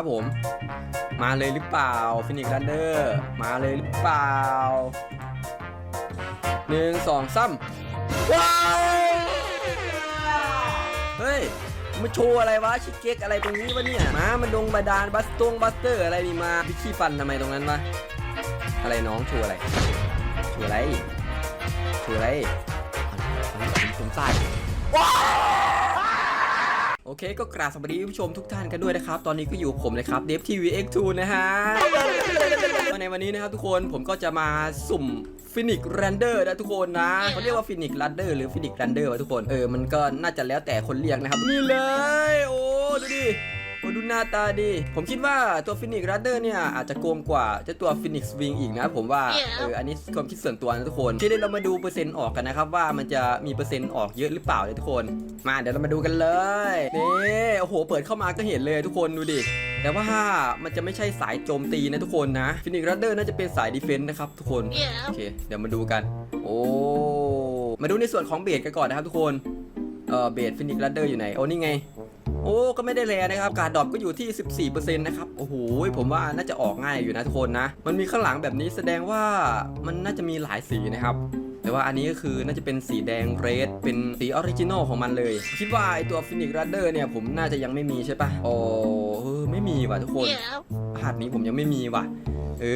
ครับผม มาเลยหรือเปล่าฟินิกรันเดอร์มาเลยหรือเปล่าหนึ่งสองซ้ำว้าวเฮ้ยมาโชว์อะไรวะชิคเก๊กอะไรตรงนี้วะเนี่ยมามันดงบาดาลบัสตงบัสเตอร์อะไรนี่มาพิขี้ฟันทำไมตรงนั้นวะอะไรน้องโชว์อะไรโชว์อะไรโชว์อะไรอะไรผมผมใส่ โอเคก็กราบสวัสดีผู้ชมทุกท่านกันด้วยนะครับ ตอนนี้ก็อยู่ผมนะครับเดฟทีวีเอ็กทูนะฮะก็ในวันนี้นะครับทุกคนผมก็จะมาสุ่มฟินิกแรนเดอร์นะทุกคนนะเขาเรียกว่าฟินิกแรนเดอร์หรือฟินิกแรนเดอร์วะทุกคนเออมันก็น่าจะแล้วแต่คนเรียกนะครับนี่เลย โอ้ดูดิ โอ้ดูหน้าตาดี ผมคิดว่าตัวฟินิกแรนเดอร์เนี่ยอาจจะโกงกว่าเจ้าตัวฟินิกสวิงอีกนะผมว่า เอออันนี้ความคิดส่วนตัวนะทุกคนที่ได้เรามาดูเปอร์เซ็นต์ออกกันนะครับว่ามันจะมีเปอร์เซ็นต์ออกเยอะหรือเปล่าเลยทุกคน มาเดี๋ยวเรามาดูกันเลยนี่โอ้โหเปิดเข้ามาก็เห็นเลยทุกคนดูดิแต่ว่ามันจะไม่ใช่สายโจมตีนะทุกคนนะฟินิกรัดเดอร์น่าจะเป็นสายดีเฟนต์นะครับทุกคนโอเคเดี๋ยวมาดูกัน โอ้มาดูในส่วนของเบสกันก่อนนะครับทุกคนเอ่อเบสฟินิกรัดเดอร์อยู่ไหนโอ้นี่ไงโอ้ก็ไม่ได้แรนะครับการดรอปก็อยู่ที่ 14%นะครับโอ้โหผมว่าน่าจะออกง่ายอยู่นะทุกคนนะ มันมีข้างหลังแบบนี้แสดงว่ามันน่าจะมีหลายสีนะครับแต่ว่าอันนี้ก็คือน่าจะเป็นสีแดงเรดเป็นสีออริจินอลของมันเลย คิดว่าไอตัวฟินิกรัดเดอร์เนี่ยผมน่าจะยังไม่มีใช่ปะโอ้เออไม่มีว่ะทุกคนรหัสนี้ผมยังไม่มีว่ะ เอ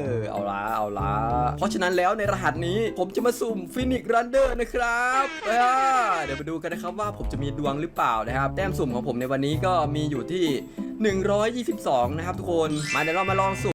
อ เอาละเอาละ เพราะฉะนั้นแล้วในรหัสนี้ผมจะมาสุ่มฟินิกรันเดอร์นะครับเดี๋ยวมาดูกันนะครับว่าผมจะมีดวงหรือเปล่านะครับ แต้มสุ่มของผมในวันนี้ก็มีอยู่ที่ 122 นะครับทุกคน มาเดี๋ยวเรามาลองสุ่ม